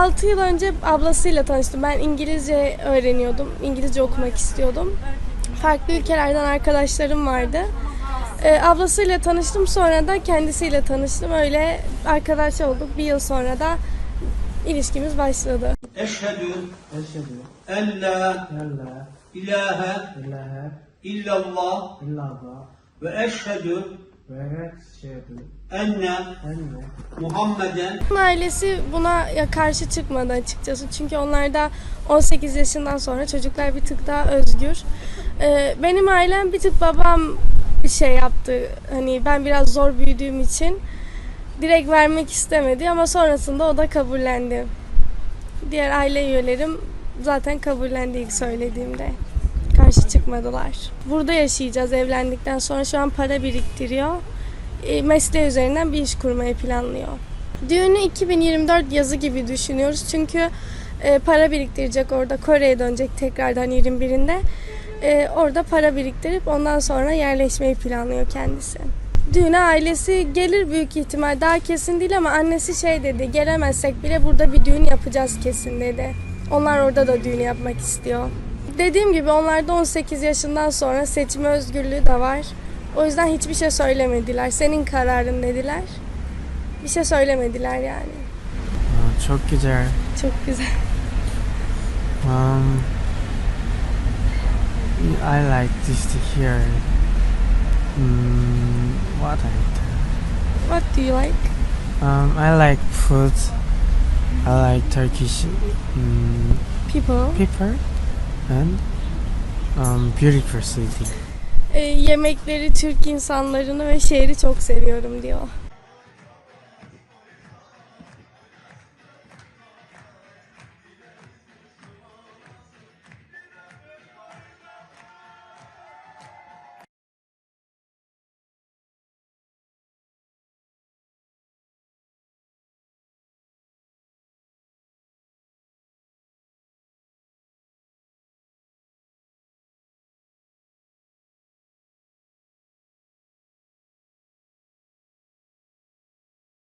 6 yıl önce ablasıyla tanıştım. Ben İngilizce öğreniyordum. İngilizce okumak istiyordum. Farklı ülkelerden arkadaşlarım vardı. Ee, ablasıyla tanıştım sonra da kendisiyle tanıştım. Öyle arkadaş olduk. Bir yıl sonra da ilişkimiz başladı. Eşhedü Eşhedü en la ilahe ilahe illallah illallah ve eşhedü ve şey Muhammeden Ailesi buna ya karşı çıkmadı açıkçası. Çünkü onlar da 18 yaşından sonra çocuklar bir tık daha özgür. Ee, benim ailem bir tık babam bir şey yaptı. Hani ben biraz zor büyüdüğüm için direkt vermek istemedi ama sonrasında o da kabullendi. Diğer aile üyelerim zaten kabullendi ilk söylediğimde. Çıkmadılar. Burada yaşayacağız evlendikten sonra şu an para biriktiriyor. E, mesleği üzerinden bir iş kurmayı planlıyor. Düğünü 2024 yazı gibi düşünüyoruz çünkü e, para biriktirecek orada Kore'ye dönecek tekrardan 21'inde. E, orada para biriktirip ondan sonra yerleşmeyi planlıyor kendisi. Düğüne ailesi gelir büyük ihtimal daha kesin değil ama annesi şey dedi gelemezsek bile burada bir düğün yapacağız kesin dedi. Onlar orada da düğün yapmak istiyor. Dediğim gibi onlarda 18 yaşından sonra seçme özgürlüğü de var. O yüzden hiçbir şey söylemediler. Senin kararın dediler. Bir şey söylemediler yani. 어, çok güzel. Çok güzel. Um, I like this to hear. Mm, what I What do you like? um, I like food. I like Turkish mm, People. people and um, beautiful city. E, yemekleri, Türk insanlarını ve şehri çok seviyorum diyor.